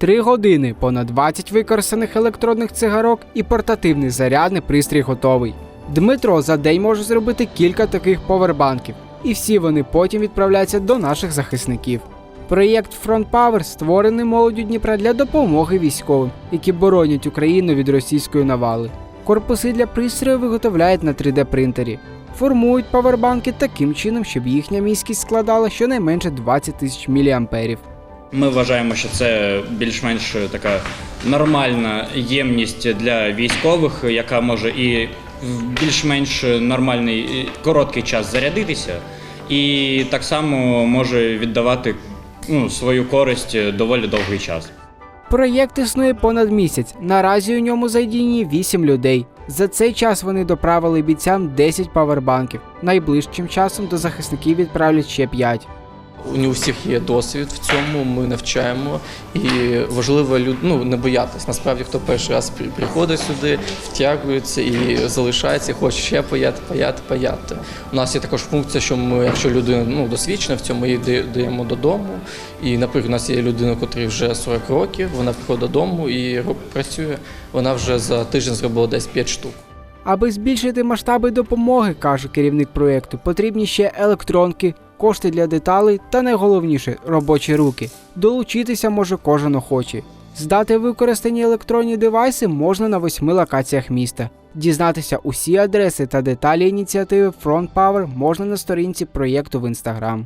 Три години, понад 20 використаних електродних цигарок і портативний зарядний пристрій готовий. Дмитро за день може зробити кілька таких повербанків, і всі вони потім відправляються до наших захисників. Проєкт Front Power створений молоддю Дніпра для допомоги військовим, які боронять Україну від російської навали. Корпуси для пристрою виготовляють на 3D принтері. Формують павербанки таким чином, щоб їхня міськість складала щонайменше 20 тисяч міліамперів. Ми вважаємо, що це більш-менш така нормальна ємність для військових, яка може і в більш-менш нормальний короткий час зарядитися, і так само може віддавати ну, свою користь доволі довгий час. Проєкт існує понад місяць. Наразі у ньому задіяні 8 людей. За цей час вони доправили бійцям 10 павербанків. Найближчим часом до захисників відправлять ще 5. У всіх є досвід в цьому, ми навчаємо. І важливо ну, не боятись. Насправді, хто перший раз приходить сюди, втягується і залишається, хоче ще паяти, паяти, паяти. У нас є також функція, що ми, якщо людина ну, досвідчена в цьому, її даємо додому. І, наприклад, у нас є людина, котрій вже 40 років, вона приходить додому і працює. Вона вже за тиждень зробила десь 5 штук. Аби збільшити масштаби допомоги, каже керівник проєкту, потрібні ще електронки, кошти для деталей та найголовніше робочі руки. Долучитися може кожен охочий. Здати використані електронні девайси можна на восьми локаціях міста. Дізнатися усі адреси та деталі ініціативи Front Power можна на сторінці проєкту в Instagram.